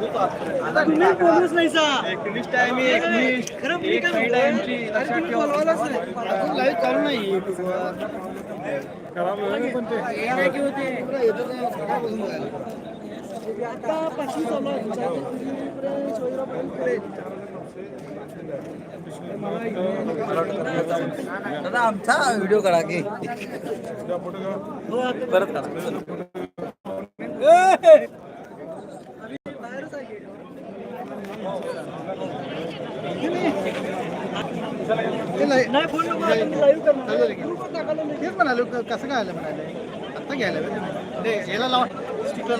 तुम्ही बोलूच नाही सा एकनिष्ठ आहे मी एकनिष्ठ खरं मी? एक काय लक्षात तुम्ही ठेवा. लाईव्ह चालू नाही युट्यूबवर आता पाचवी चालू आहे. दादा आमचा व्हिडिओ काढा की. परत काढा नाही फोन नंबर आपण live करणार. ग्रुपवर टाकायला नाही. तेच म्हणालो कसं काय आलं म्हणाले आत्ता घ्यायला ते याला लावा स्टिकर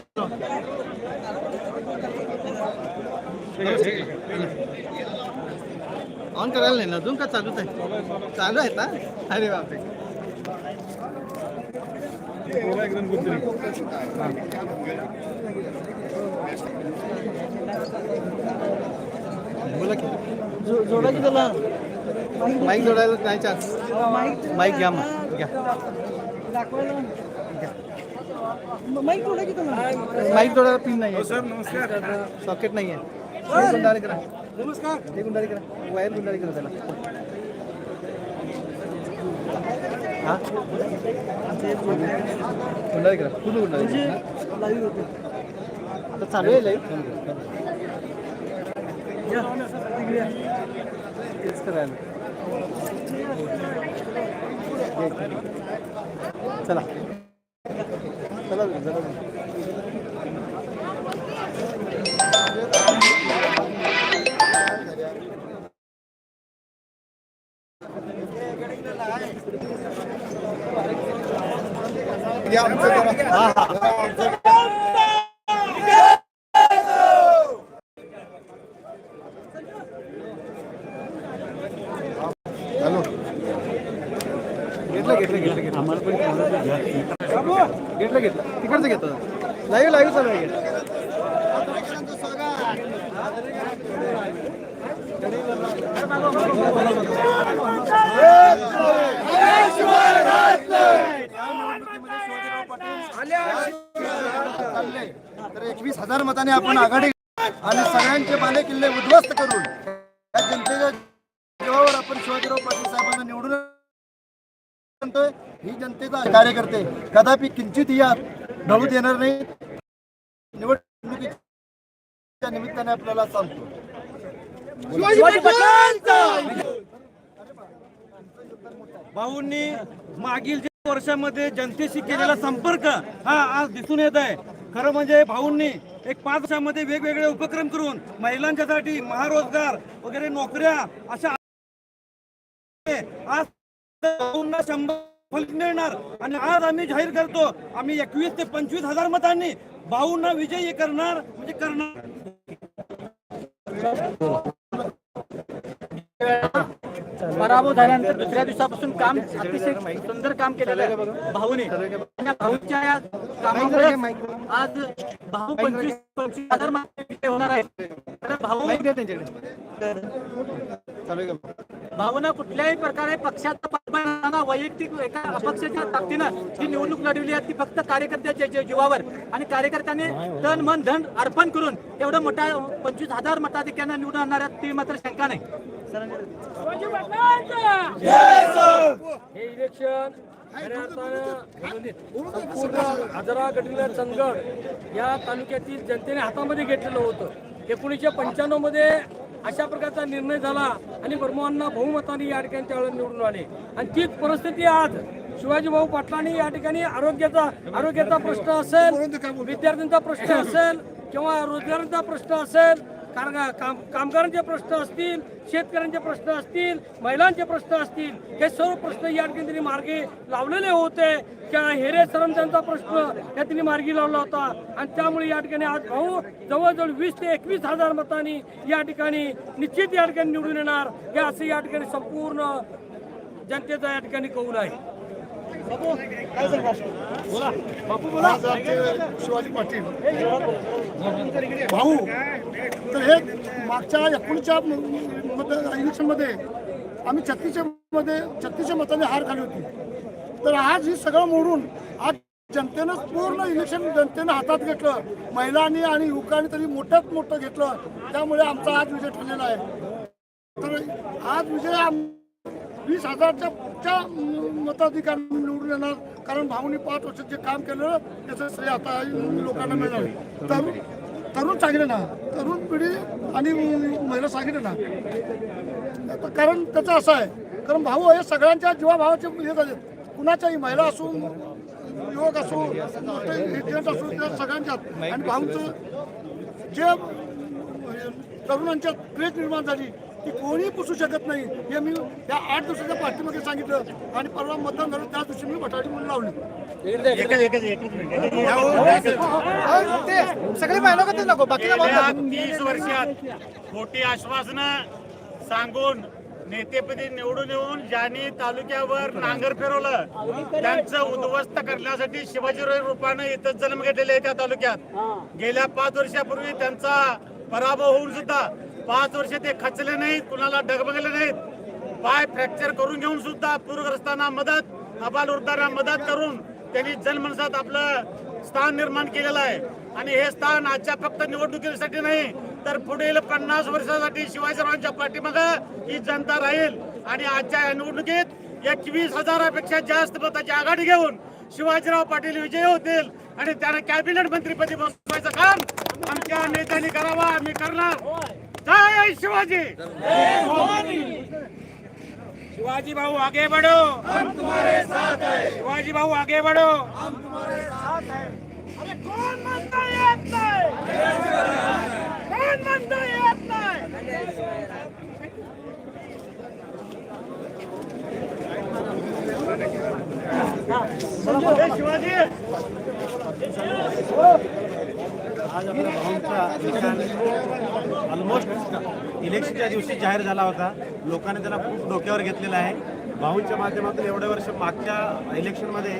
ऑन करायला नाही. ना अजून का चालूच आहे चालू आहे ना अरे बापरे बोला की? जोडा की त्याला? माईक जोडायला नाही चान्स माईक माईक घ्या मग घ्या. माईक जोडा की त्याला? माईक जोडायला पिन नाही आहे सर नमस्कार. सॉकेट नाही आहे हे गुंडाळी करा. नमस्कार. गुंडाळी करा. वायर गुंडाळी करा त्याला. हा? गुंडाळी करा. पूर्ण गुंडाळी करा. लाईव्ह होते. आता चालू आहे. या, तेच करायला. चला. चला चला. तर एकवीस हजार मताने आपण आघाडी आणि सगळ्यांचे बाले किल्ले उद्ध्वस्त करून या जनतेच्या जीवावर आपण शिवाजीराव पाटील साहेबांना निवडून म्हणतोय ही जनतेचा कार्यकर्ते कदापि किंचित या ढळू देणार नाही निवडणुकीच्या निमित्ताने आपल्याला सांगतो. भाऊंनी मागील जे वर्षामध्ये जनतेशी केलेला संपर्क हा आज दिसून येत आहे. खरं म्हणजे भाऊंनी एक पाच वर्षामध्ये वेगवेगळे उपक्रम करून महिलांच्यासाठी महारोजगार वगैरे नोकऱ्या अशा आज भाऊंना शंभर फलित मिळणार. आणि आज आम्ही जाहीर करतो आम्ही एकवीस ते पंचवीस हजार मतांनी भाऊंना विजयी करणार म्हणजे करणार. पराभव झाल्यानंतर दुसऱ्या दिवसापासून काम अतिशय सुंदर काम केलेलं आहे. भाऊने. भाऊच्या या कामामुळे आज भाऊ पंचवीस पंचवीस हजार होणार आहे. तर भाऊ भाऊनं कुठल्याही प्रकारे पक्षाचा पाठबळ वैयक्तिक एका अपक्षाच्या ताकदीनं ही निवडणूक लढवली आहे ती फक्त कार्यकर्त्याच्या जी- जीवावर. आणि कार्यकर्त्यांनी तन मन धन अर्पण करून एवढं मोठ्या पंचवीस हजार मताधिक्यांना निवडून आणणार ती मात्र शंका नाही. हे इलेक्शन खऱ्या अर्थानं संपूर्ण हजरा गडिंगलर चंदगड या तालुक्यातील जनतेने हातामध्ये घेतलेलं होतं. एकोणीसशे पंच्याण्णवमध्ये अशा प्रकारचा निर्णय झाला आणि ब्रह्मांना बहुमताने या ठिकाणी त्यावेळेला निवडून आले. आणि तीच परिस्थिती आज शिवाजी भाऊ पाटलांनी या ठिकाणी आरोग्याचा आरोग्याचा प्रश्न असेल विद्यार्थ्यांचा प्रश्न असेल किंवा रोजगाराचा प्रश्न असेल कारण काम कामगारांचे प्रश्न असतील शेतकऱ्यांचे प्रश्न असतील महिलांचे प्रश्न असतील हे सर्व प्रश्न या ठिकाणी त्यांनी मार्गी लावलेले होते. त्या हेरे सरंजांचा प्रश्न या त्यांनी मार्गी लावला होता. आणि त्यामुळे या ठिकाणी आज भाऊ जवळजवळ वीस ते एकवीस हजार मतांनी या ठिकाणी निश्चित या ठिकाणी निवडून येणार. हे असं या ठिकाणी संपूर्ण जनतेचा या ठिकाणी कौल आहे. शिवाजी पाटील. भाऊ तर हे मागच्या एकोणीसच्या इलेक्शनमध्ये आम्ही छत्तीसच्या मध्ये छत्तीसच्या मताने हार खाली होती. तर आज ही सगळं मोडून आज जनतेनं पूर्ण इलेक्शन जनतेनं हातात घेतलं. महिलांनी आणि युवकांनी तरी मोठ्यात मोठं घेतलं. त्यामुळे आमचा आज विजय ठरलेला आहे. तर आज विजय आम- वीस हजारच्या पुढच्या मताधिकार निवडून येणार. कारण भाऊनी पाच वर्षात जे काम केलं त्याचं श्रेय आता लोकांना मिळणार. तरुण तरुण सांगितलं ना तरुण पिढी आणि महिला सांगितलं ना. कारण त्याचं असं आहे कारण भाऊ हे सगळ्यांच्या जीवाभावाचे हे झाले कुणाच्याही महिला असो युवक असो मोठे एजंट असो त्या सगळ्यांच्यात. आणि भाऊंचं जे तरुणांच्या तरुणांच्यात क्रेज निर्माण झाली ती कोणीही पुसू शकत नाही. हे मी या आठ दिवसाच्या पाठीमागे सांगितलं आणि परवा मतदान झालं त्या दिवशी मी बटाटी म्हणून लावली. सगळे महिला नको बाकी गेल्या तीस वर्षात खोटी आश्वासनं सांगून नेतेपदी निवडून येऊन ज्यांनी तालुक्यावर नांगर फिरवलं त्यांचं उद्ध्वस्त करण्यासाठी शिवाजीराव रूपानं इथं जन्म घेतलेले आहे त्या तालुक्यात. गेल्या पाच वर्षापूर्वी त्यांचा पराभव होऊन सुद्धा पाच वर्ष ते खचले नाहीत कुणाला डगमगले नाहीत. पाय फ्रॅक्चर करून घेऊन सुद्धा पूरग्रस्तांना मदत अबालवृद्धांना मदत करून त्यांनी जनमनसात आपलं स्थान निर्माण केलेलं आहे. आणि हे स्थान आजच्या फक्त निवडणुकीसाठी नाही तर पुढील पन्नास वर्षासाठी शिवाजीरावांच्या पाठीमाग ही जनता राहील. आणि आजच्या या निवडणुकीत एकवीस हजारापेक्षा जास्त मताची आघाडी घेऊन शिवाजीराव पाटील विजयी होतील आणि त्यांना कॅबिनेट मंत्रीपदी बसवायचं काम आमच्या नेत्यांनी करावा. आम्ही करणार. जय शिवाजी! शिवाजी भाऊ आगे बढ़ो। हम तुम्हारे साथ है शिवाजी भाऊ आगे बढ़ो। हम तुम्हारे साथ है अरे कोण म्हणता येत नाही कोण म्हणता येत नाही शिवाजी! आज भाऊंचा निकाल ऑलमोस्ट इलेक्शनच्या दिवशी जाहीर झाला होता. लोकांनी त्याला खूप डोक्यावर घेतलेला आहे. भाऊंच्या माध्यमातून एवढे वर्ष मागच्या इलेक्शनमध्ये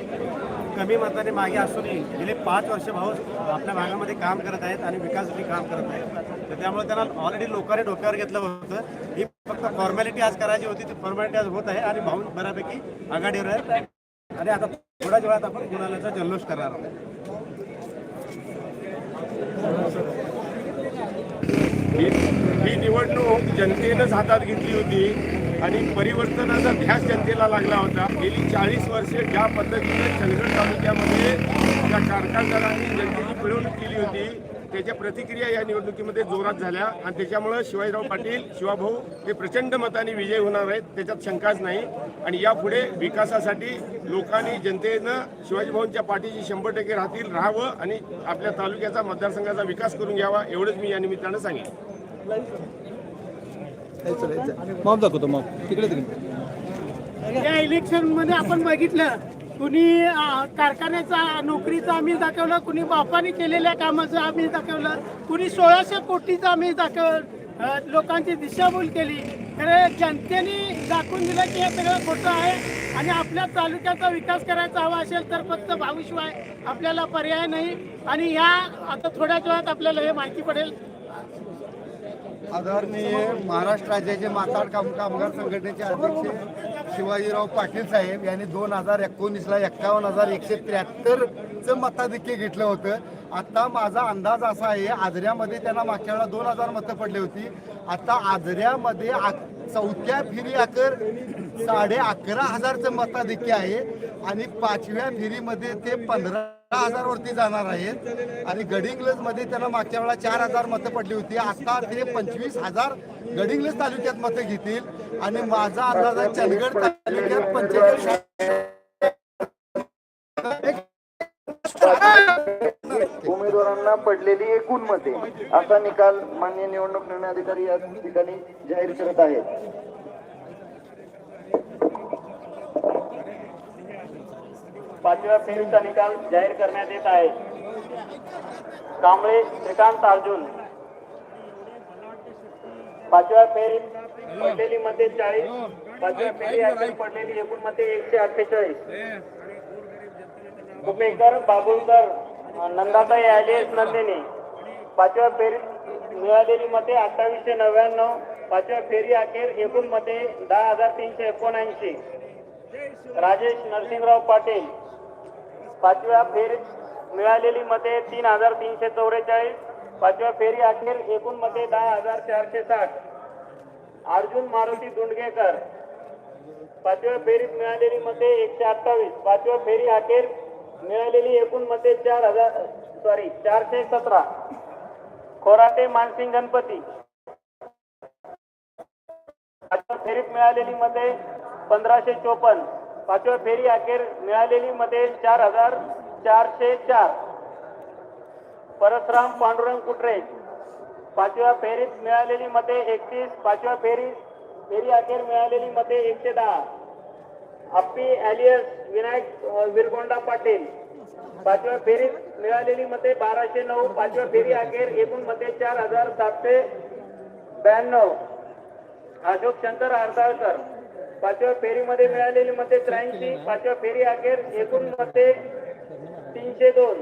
कमी मताने मागे असूनही गेले पाच वर्ष भाऊ आपल्या भागामध्ये काम करत आहेत आणि विकासासाठी काम करत आहेत. तर त्यामुळे त्यांना ऑलरेडी लोकांनी डोक्यावर घेतलं होतं. ही फक्त फॉर्मॅलिटी आज करायची होती ती फॉर्मॅलिटी आज होत आहे आणि भाऊ बऱ्यापैकी आघाडीवर आहे आणि आता थोड्याच वेळात आपण गुणालाचा जल्लोष करणार आहोत. ही ही निवडणूक जनतेनंच हातात घेतली होती आणि परिवर्तनाचा ध्यास जनतेला लागला होता. गेली चाळीस वर्षे ज्या पद्धतीने चंदगड तालुक्यामध्ये त्या कारखानदारांनी जनतेची पिळवणूक केली होती. त्याच्या प्रतिक्रिया या निवडणुकीमध्ये जोरात झाल्या. आणि त्याच्यामुळं शिवाजीराव पाटील शिवाभाऊ हे प्रचंड मताने विजय होणार आहेत. त्याच्यात शंकाच नाही. आणि यापुढे विकासासाठी लोकांनी जनतेनं शिवाजी भाऊंच्या पाठीशी शंभर टक्के राहतील राहावं आणि आपल्या तालुक्याचा मतदारसंघाचा विकास करून घ्यावा एवढंच मी या निमित्तानं सांगेन. मॉब दाखवतो मॉब तिकडे तिकडे. या इलेक्शनमध्ये आपण बघितलं कुणी कारखान्याचा नोकरीचं आम्ही दाखवलं कुणी बापाने केलेल्या कामाचं आम्ही दाखवलं कुणी सोळाशे कोटीचं आम्ही दाखवलं लोकांची दिशाभूल केली. खरं जनतेने दाखवून दिलं की हे सगळं खोटं आहे आणि आपल्या तालुक्याचा विकास करायचा हवा असेल तर फक्त भाऊशिवाय आपल्याला पर्याय नाही. आणि या आता थोड्याच वेळात आपल्याला हे माहिती पडेल. आदरणीय महाराष्ट्र राज्याचे माताड काम कामगार संघटनेचे अध्यक्ष शिवाजीराव पाटील साहेब यांनी दोन हजार एकोणीसला एक्कावन्न हजार एकशे त्र्याहत्तरचं मताधिक्य घेतलं होतं. आता माझा अंदाज असा आहे आजऱ्यामध्ये त्यांना मागच्या वेळेला दोन हजार मतं पडली होती. आता आजऱ्यामध्ये आ- चौथ्या फेरी अकर साडे अकरा हजारचं मताधिक्य आहे आणि पाचव्या फेरीमध्ये ते पंधरा हजार वरती जाणार आहेत. आणि गडिंग्लजमध्ये त्यांना मागच्या वेळा चार हजार मतं पडली होती. आता ते पंचवीस हजार गडिंग्लज तालुक्यात मतं घेतील. आणि माझा अंदाज आहे चंदगड तालुक्यात पंचेचाळीस उमेदवारांना पडलेली एकूण मते असा निकाल मान्य निवडणूक निर्णय अधिकारी या ठिकाणी जाहीर करत आहेत. पाचव्या फेरीचा निकाल जाहीर करण्यात येत आहे. कांबळे श्रीकांत अर्जुन. पाचव्या फेरीत पडलेली मध्ये चाळीस पाचव्या फेरी अखेर पडलेली एकूणमध्ये एकशे अठ्ठेचाळीस. कुपेकर बाबुलकर नंदाताई आलेस नंदिनी. पाचव्या फेरीत मिळालेली मते अठ्ठावीसशे नव्याण्णव पाचव्या फेरी अखेर एकूण मते दहा हजार तीनशे एकोणऐंशी. राजेश नरसिंहराव पाटील. पाचव्या फेरीत मिळालेली मते तीन हजार तीनशे चौवेचाळीस. पाचव्या फेरी अखेर एकूण मते दहा हजार चारशे साठ. अर्जुन मारुती दुंडगेकर. पाचव्या फेरीत मिळालेली मते एकशे अठ्ठावीस. पाचव्या फेरी अखेर मिळालेली एकूण मते चार हजार सॉरी चारशे सतरा. खोराटे मानसिंग गणपती. पाचव्या फेरीत मिळालेली मते पंधराशे चोपन्न. पाचव्या फेरी अखेर मिळालेली मते चार हजार चारशे चार. परसराम पांडुरंग कुटरे पाचव्या फेरीत मिळालेली मते एकतीस पाचव्या फेरी फेरी अखेर मिळालेली मते एकशे दहा. अप्पी ॲलियस विनायक विरगोंडा पाटील पाचव्या फेरीत मिळालेली मते बाराशे नऊ पाचव्या फेरी अखेर एकूणमध्ये चार हजार सातशे ब्याण्णव. अशोक शंकर हरसाळकर पाचव्या फेरीमध्ये मिळालेली मते त्र्याऐंशी पाचव्या फेरी अखेर एकूण मते तीनशे दोन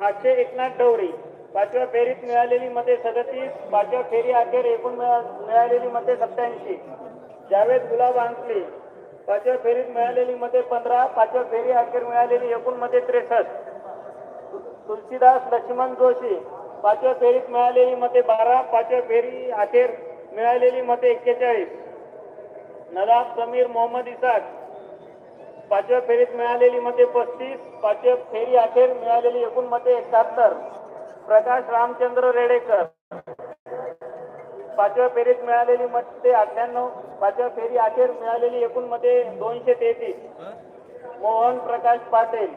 आठशे एकनाथ डवरी पाचव्या फेरीत मिळालेली मते सदतीस पाचव्या फेरी अखेर एकूण मिळा- मिळालेली मते सत्याऐंशी जावेद गुलाब अंकली पाचव्या फेरीत मिळालेली मते पंधरा पाचव्या फेरी अखेर मिळालेली एकूण मते त्रेसष्ट. तुलसीदास लक्ष्मण जोशी पाचव्या फेरीत मिळालेली मते बारा पाचव्या फेरी अखेर मिळालेली मते एक्केचाळीस. नदाब समीर मोहम्मद इसाक. पाचव्या फेरीत मिळालेली मते पस्तीस पाचव्या फेरी अखेर मिळालेली एकूण मते एकाहत्तर. प्रकाश रामचंद्र रेडेकर. पाचव्या फेरीत मिळालेली मते अठ्ठ्याण्णव पाचव्या फेरी अखेर मिळालेली एकूण मते दोनशे तेहतीस. मोहन प्रकाश पाटील.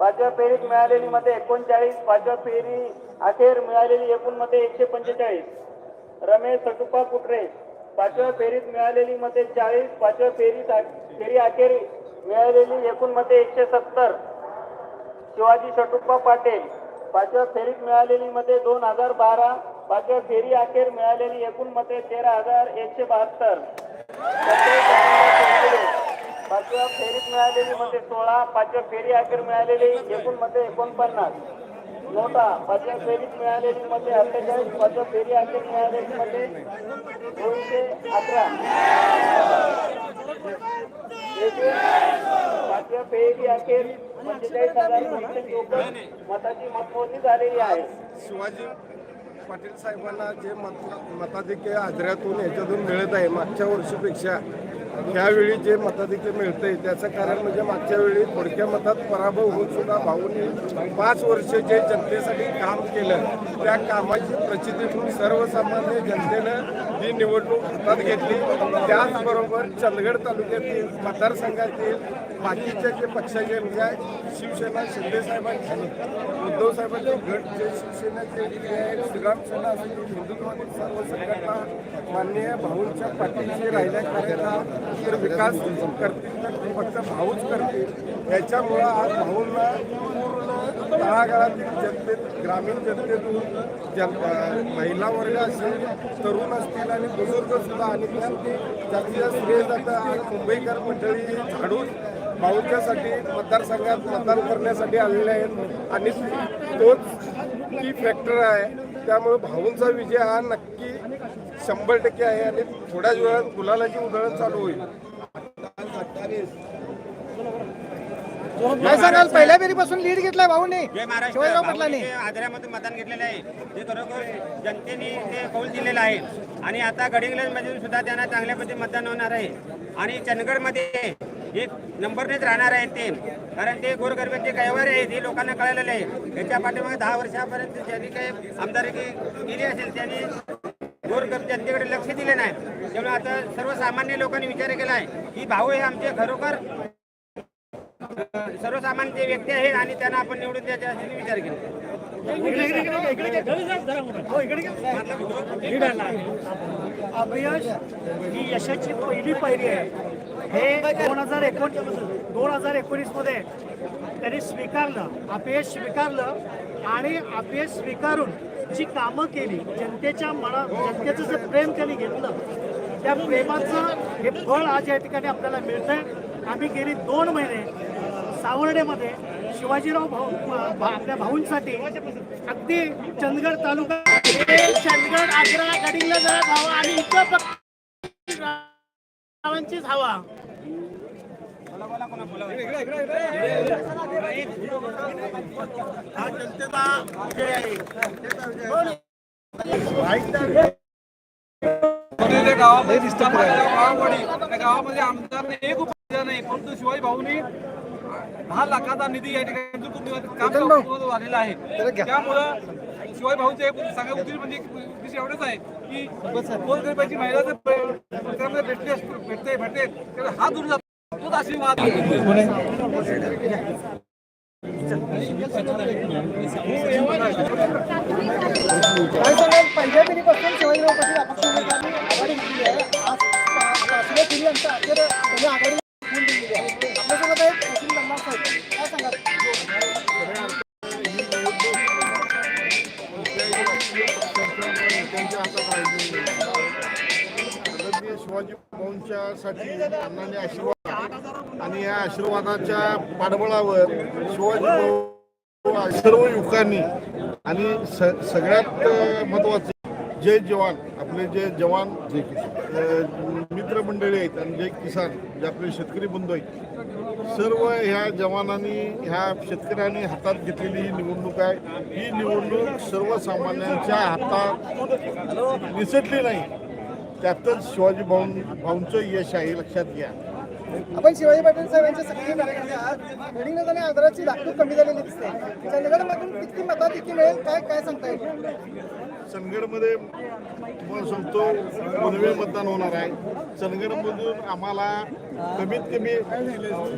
पाचव्या फेरीत मिळालेली मते एकोणचाळीस पाचव्या फेरी अखेर मिळालेली एकूण मते एकशे पंचेचाळीस. रमेश सटुपा कुटरे पाचव्या फेरीत मिळालेली मते चाळीस पाचव्या फेरीत फेरी अखेरी मिळालेली एकूण मते एकशे सत्तर. शिवाजी शटुप्पा पाटील पाचव्या फेरीत मिळालेली मते दोन हजार बारा पाचव्या फेरी अखेर मिळालेली एकूण मते तेरा हजार एकशे बहात्तर. पाचव्या फेरीत मिळालेली मते सोळा पाचव्या फेरी अखेर मिळालेली एकूण मते एकोणपन्नास. नोटा पाचव्या फेरीत मिळालेली मते अठ्ठेचाळीस पाचव्या फेरी अखेर मिळालेली मते दोनशे अकरा. पाचव्या फेरी अखेर पंचेचाळीस हजार दोनशे चोपन्न मताची मतमोजणी झालेली आहे. शिवाजी पाटील साहेबांना जे मत मताधिक्य आदऱ्यातून याच्यातून मिळत आहे मागच्या वर्षीपेक्षा ह्यावेळी जे मताधिक्य मिळते त्याचं कारण म्हणजे मागच्या वेळी थोडक्या मतात पराभव होऊन सुद्धा भाऊंनी पाच वर्ष जे जनतेसाठी काम केलं. त्या कामाची प्रचिती म्हणून सर्वसामान्य जनतेनं ही निवडणूक हातात घेतली. त्याचबरोबर चंदगड तालुक्यातील मतदारसंघातील बाकीच्या जे पक्षाचे म्हणजे शिवसेना शिंदेसाहेबांचे उद्धव साहेबांचे गट जे शिवसेनेचे आहेत, श्रीराम सेना असतील हिंदुत्वातील सर्व संघटना माननीय भाऊंच्या पाठीशी राहिल्या. कार्यता तर विकास करतील तर फक्त भाऊच करतील. याच्यामुळं आज भाऊंना पूर्ण तळागाळातील जनतेत ग्रामीण जनतेतून जन महिला वर्ग असेल तरुण असतील आणि बुजुर्ग सुद्धा आणि त्यात जास्तीत जास्त वेळ जातं. आज मुंबईकर मंडळी झाडून भाऊच्यासाठी मतदारसंघात मतदान करण्यासाठी आलेले आहेत. आणि तोच ती फॅक्टर आहे. त्यामुळे भाऊंचा विजय हा नक्की शंभर टक्के आहे आणि थोड्याच वेळात गुलालाची उधळण चालू होईल. काय सांगाल पहिल्या फेरीपासून लीड घेतलाय भाऊने. जय महाराष्ट्र शिवाजीराव भाऊनी पाटलांनी जे आदऱ्यामधून मतदान घेतलेलं आहे ते खरोखर जनतेने ते कौल दिलेलं आहे. आणि आता गडिंग्लजमध्ये सुद्धा त्यांना चांगल्या पद्धतीने मतदान होणार आहे. आणि चंदगडमध्ये एक नंबरनेच राहणार आहेत ते. कारण ते गोरगरिबाचे कैवारी आहेत हे लोकांना कळलेलं आहे. त्याच्या पाठीमागे दहा वर्षापर्यंत ज्यांनी काही आमदारकी केली असेल त्यांनी गोरगरीब जनतेकडे लक्ष दिले नाही त्यामुळे आता सर्वसामान्य लोकांनी विचार केला आहे की भाऊ हे आमचे खरोखर सर्वसामान्य जे व्यक्ती आहेत आणि त्यांना आपण निवडून द्यायच्या विचार केला. अपयश ही यशाची पहिली पायरी आहे. हे दोन हजार एकोण दोन हजार एकोणीसमध्ये त्यांनी स्वीकारलं अपयश स्वीकारलं आणि अपयश स्वीकारून जी कामं केली जनतेच्या मना जनतेचं जे प्रेम त्यांनी घेतलं त्या प्रेमाचं हे फळ आज या ठिकाणी आपल्याला मिळतंय. आम्ही गेली दोन महिने सावर्डेमध्ये शिवाजीराव भाऊ भा- आपल्या भाऊंसाठी अगदी चंदगड तालुका चंदगड आग्रा गडिंगला जरा धावा आणि इथं फक्त हवा हा जनतेचा विजय आहे गावामध्ये गावामध्ये आमदारने एक उपाय नाही परंतु शिवाजी भाऊनी दहा लाखाचा निधी या ठिकाणी खूप काम झालेला आहे त्यामुळं शिवाजी भाऊचे एक सगळ्या उद्देश म्हणजे उद्देश एवढंच आहे की गोरगरिबाची महिला जर प्रकरणात भेटते भेटते भेटते तर हात दूर जातो तोच आशीर्वाद काय सांगाल पहिल्या पिढीपासून शिवाजीराव पाटील अपक्ष उमेदवारांनी आघाडी घेतली आहे आज पा- पाचव्या पिढी आमच्या अखेर त्यांनी आघाडी शिवाजी भाऊंच्यासाठी अण्णांनी आशीर्वाद आणि या आशीर्वादाच्या पाठबळावर शिवाजी भाऊ सर्व युवकांनी आणि स सगळ्यात महत्त्वाचे जय जवान आपले जे जवान जे मित्रमंडळी आहेत आणि जे किसान जे आपले शेतकरी बंधू आहेत. सर्व ह्या जवानांनी ह्या शेतकऱ्यांनी हातात घेतलेली ही निवडणूक आहे. ही निवडणूक सर्वसामान्यांच्या हातात निसटली नाही. त्यातच शिवाजी भाऊ भाऊंचं यश आहे लक्षात घ्या. आपण शिवाजी पाटील साहेबांचे सक्रिय कार्यकर्ते आहात. आदराची दाखवून कमी झालेली दिसते. चंदगडमधून किती मताधिक्य मिळेल काय काय सांगता येईल? चंदगडमध्ये तुम्हाला सांगतो पनवे मतदान होणार आहे. चंदगडमधून आम्हाला कमीत कमी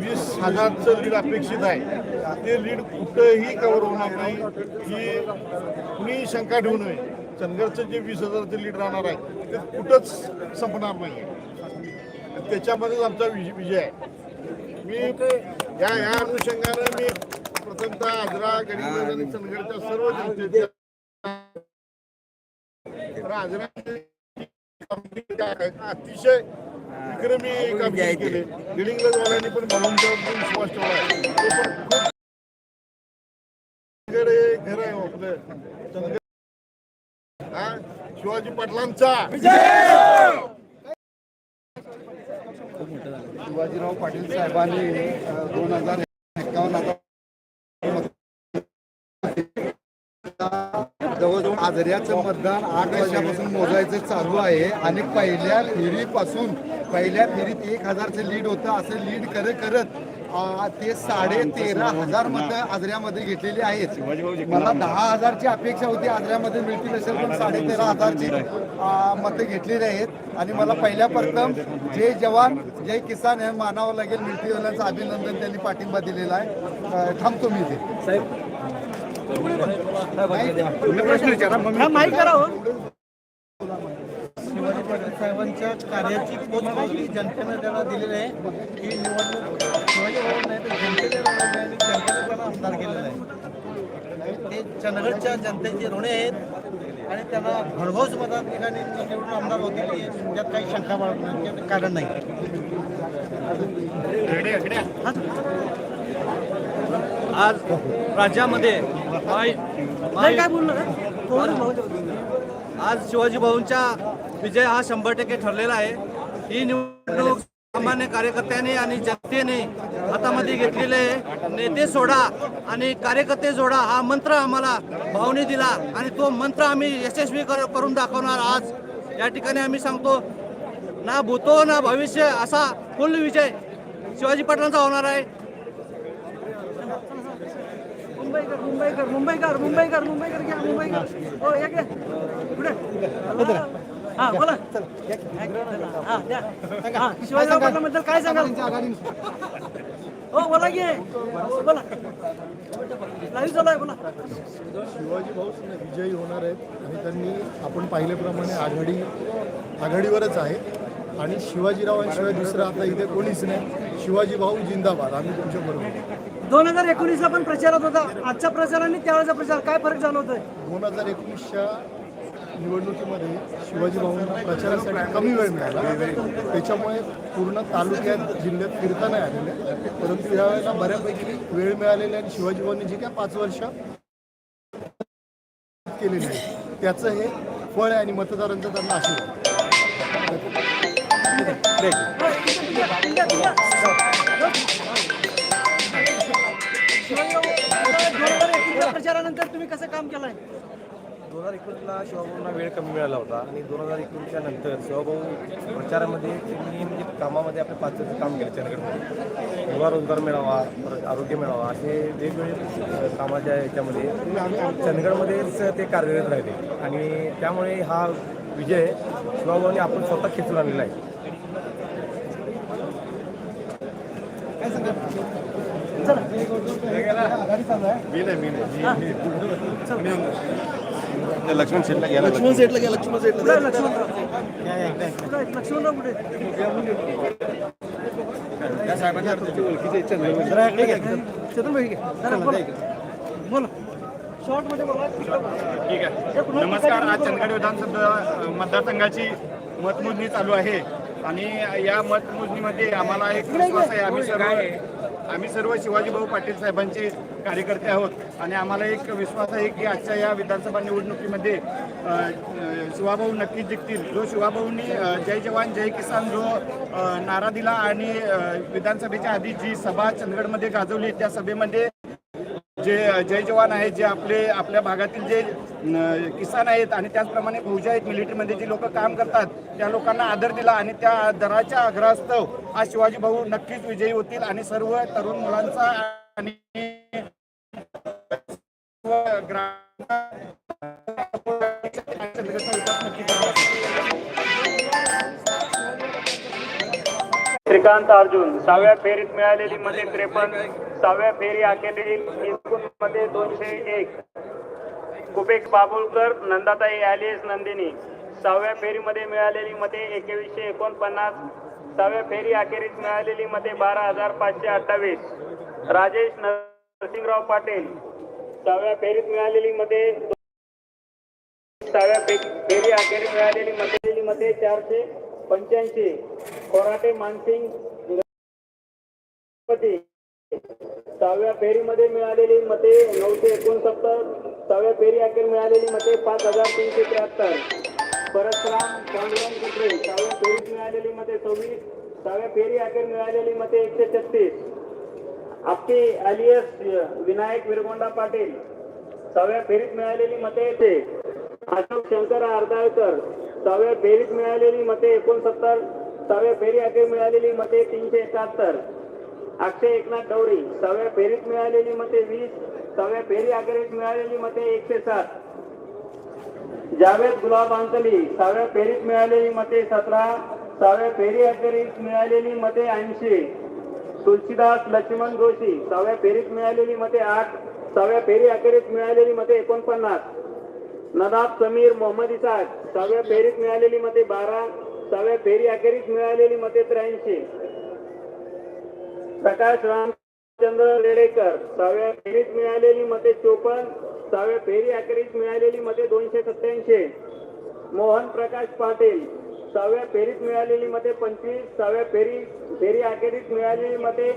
वीस हजारचं लीड अपेक्षित आहे. ते लीड कुठंही कव्हर होणार नाही. ही कुणी शंका ठेवू नये. चंदगडचं जे वीस हजारचं लीड राहणार आहे ते कुठंच संपणार नाही. त्याच्यामध्येच आमचा विजय विजय आहे. मी या या अनुषंगानं मी प्रथमतः आजरा गडिंग्लज आणि चंदगडच्या सर्व जनतेच्या राजराजे अतिशय विक्रमी कामगिरी केली. गडिंग्लजवाल्यांनी पण भाऊंच्यावर विश्वास ठेवला आहे. हे घर आहे आपलं. शिवाजी पाटलांचा. शिवाजीराव पाटील साहेबांनी दोन हजार एकावन्न जवळजवळ आजऱ्याचं मतदान आठ वर्षापासून मोजायचं चालू आहे आणि पहिल्या फेरीपासून पहिल्या फेरीत एक हजारचं लीड होतं. असं लीड करत करत ते साडे तेरा हजार मतं आजऱ्यामध्ये घेतलेली आहेत. मला दहा हजारची अपेक्षा होती आजऱ्यामध्ये मिळतील असेल पण साडे तेरा हजारची मतं घेतलेली आहेत. आणि मला पहिल्या प्रथम जय जवान जय किसान हे मानावं लागेल मिळतीवाल्यांचं अभिनंदन त्यांनी पाठिंबा दिलेला आहे. थांबतो मी इथे. शिवाजी पाटील साहेबांच्या कार्याची पोचपावती जनतेनं त्याला दिलेली आहे. ही निवडणूक आमदार केलेला आहे. ते चंदगडच्या जनतेचे ऋणे आहेत आणि त्यांना भरघोस मतात ठिकाणी निवडून आमदार होतील त्यात काही शंका बाळगण्याचे कारण नाही. आज राज्यामध्ये आज शिवाजी भाऊंचा विजय हा शंभर टक्के ठरलेला आहे. ही निवडणूक सामान्य कार्यकर्त्यांनी आणि जनतेने हातामध्ये घेतलेले. नेते सोडा आणि कार्यकर्ते जोडा हा मंत्र आम्हाला भाऊने दिला आणि तो मंत्र आम्ही यशस्वी कर- करून दाखवणार आज. या ठिकाणी आम्ही सांगतो ना भूतो ना भविष्य असा फुल विजय शिवाजी पाटलांचा होणार आहे. मुंबईकर मुंबईकर मुंबईकर मुंबईकर मुंबईकर घ्या मुंबईकर. हो हा बोला. शिवाजीराव पाटलाबद्दल काय सांगाल हो बोला की. बोला. लाईव्ह चालू आहे बोला. शिवाजी भाऊ विजयी होणार आहेत आणि त्यांनी आपण पाहिल्याप्रमाणे आघाडी आघाडीवरच आहे. आणि शिवाजीरावांशिवाय दुसरं आता इथे कोणीच नाही. शिवाजी भाऊ जिंदाबाद. आम्ही तुमच्या बरोबर दोन हजार एकोणीसला पण प्रचारात होता. आजचा प्रचार आणि त्यावेळेचा प्रचार. काय फरक जाणवतोय? दोन हजार एकोणीसच्या निवडणुकीमध्ये शिवाजी भाऊंना प्रचारासाठी कमी वेळ मिळाला. त्याच्यामुळे पूर्ण तालुक्यात जिल्ह्यात फिरता नाही आलेले परंतु यावेळेला बऱ्यापैकी वेळ मिळालेली आणि शिवाजी भाऊंनी जी काय पाच वर्ष केलेली आहे त्याचं हे फळ आहे आणि मतदारांचा त्यांना आशीर्वाद. आहे, प्रचारानंतर तुम्ही कसं काम केलंय? दोन हजार एकोणीसला शिवभाऊंना वेळ कमी मिळाला होता आणि दोन हजार एकोणीसच्या नंतर शिवभाऊ प्रचारामध्ये त्यांनी म्हणजे कामामध्ये आपल्या पाचचं काम केलं चंदगडमध्ये युवा रोजगार मिळावा परत आरोग्य मिळावा असे वेगवेगळे कामाच्या याच्यामध्ये चंदगडमध्येच ते कार्यरत राहिले. आणि त्यामुळे हा विजय शिवभाऊने आपण स्वतः खेचून आणलेला आहे. लक्ष्मण शेटला गेला लक्ष्मण शेटला गेला लक्ष्मण शेटला लक्ष्मणराव कुठे त्या साहेबांच्या ओळखीचे चेतन भाई बोला. शॉर्टमध्ये बोला. ठीक आहे. नमस्कार. आज चंदगड विधानसभा मतदारसंघाची मतमोजणी चालू आहे. आणि या मतमोजणीमध्ये आम्हाला एक विश्वास आहे. आम्ही सर्व आम्ही सर्व शिवाजीभाऊ पाटील साहेबांचे कार्यकर्ते आहोत. आणि आम्हाला एक विश्वास आहे की आजच्या या विधानसभा निवडणुकीमध्ये शिवाभाऊ नक्कीच जिंकतील. जो शिवाभाऊंनी जय जवान जय किसान जो नारा दिला आणि विधानसभेच्या आधी जी सभा चंदगडमध्ये गाजवली त्या सभेमध्ये जे जय जवान आहे जे आपले आपल्या भागातील जे किसान आहेत आणि त्याचप्रमाणे भुजा आहेत. मिलिटरीमध्ये जे लोक काम करतात त्या लोकांना आदर दिला आणि त्या आदराच्या आग्रहास्तव आज शिवाजी भाऊ नक्कीच विजयी होतील आणि सर्व तरुण मुलांचा आणि श्रीकांत अर्जुन सहाव्या फेरीत मिळालेली मध्ये त्रेपन्न सहाव्या फेरी अखेरील एकूणमध्ये दोनशे एक. कुपेक बाबुलकर नंदाताई ॲलिस नंदिनी. सहाव्या फेरीमध्ये मिळालेली मते एकवीसशे एकोणपन्नास. सहाव्या फेरी अखेरीस मिळालेली मते बारा हजार पाचशे अठ्ठावीस. राजेश नरसिंगराव पाटील. सहाव्या फेरीत मिळालेली मते सहाव्या फेरी अखेरीस मिळालेली मते मते चारशे पंच्याऐंशी. कोराटे मानसिंग सहाव्या फेरीमध्ये मिळालेली मते नऊशे एकोणसत्तर. सव्या फेरी अखेर मिळालेली मते पाच हजार तीनशे त्र्याहत्तर. परशुराम पांडुरंग कुत्रे सहाव्या फेरीत मिळालेली मते सव्वीस सहाव्या फेरी अखेर मिळालेली मते एकशे छत्तीस. आपकी अलियस विनायक विरगोंडा पाटील सहाव्या फेरीत मिळालेली मते येते अशोक शंकर अर्धाळकर सहाव्या फेरीत मिळालेली मते एकोणसत्तर सहाव्या फेरी अखेर मिळालेली मते तीनशे एकाहत्तर. अक्षय एकनाथ डवरी सहाव्या फेरीत मिळालेली मते वीस सहाव्या फेरी अखेरीत मिळालेली मते एकशे सात जावेद गुलाब अंतली सहाव्या फेरीत मिळालेली मते सतरा सहाव्या फेरी अखेरीत मिळालेली मते ऐंशी. तुलसीदास लक्ष्मण जोशी सहाव्या फेरीत मिळालेली मते आठ सहाव्या फेरी अखेरीत मिळालेली मते एकोणपन्नास. नदाब समीर मोहम्मद इसाद सहाव्या फेरीत मिळालेली मते बारा सहाव्या फेरी अखेरीत मिळालेली मते त्र्याऐंशी. प्रकाश रामचंद्र रेडेकर सहाव्या फेरीत मिळालेली मते चोपन्न सहाव्या फेरी अखेरीत मिळालेली मते दोनशे सत्याऐंशी मोहन प्रकाश पाटील सहाव्या फेरीत मिळालेली मते पंचवीस सहाव्या फेरी फेरी अखेरीत मिळालेली मते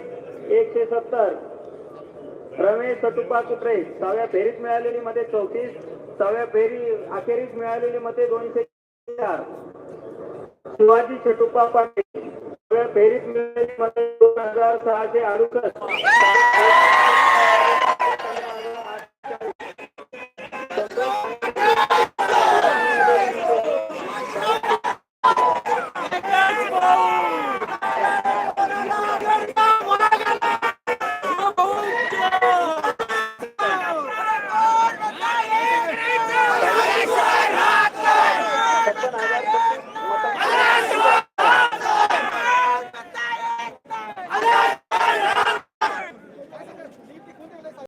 एकशे सत्तर. रमेश सतुपा कुत्रे सहाव्या फेरीत मिळालेली मते चौतीस सहाव्या फेरी अखेरीत मिळालेली मते दोनशे चार. शिवाजी छटुपा पाटील फेरीत मिळालेली दोन हजार सहाशे अडुसष्ट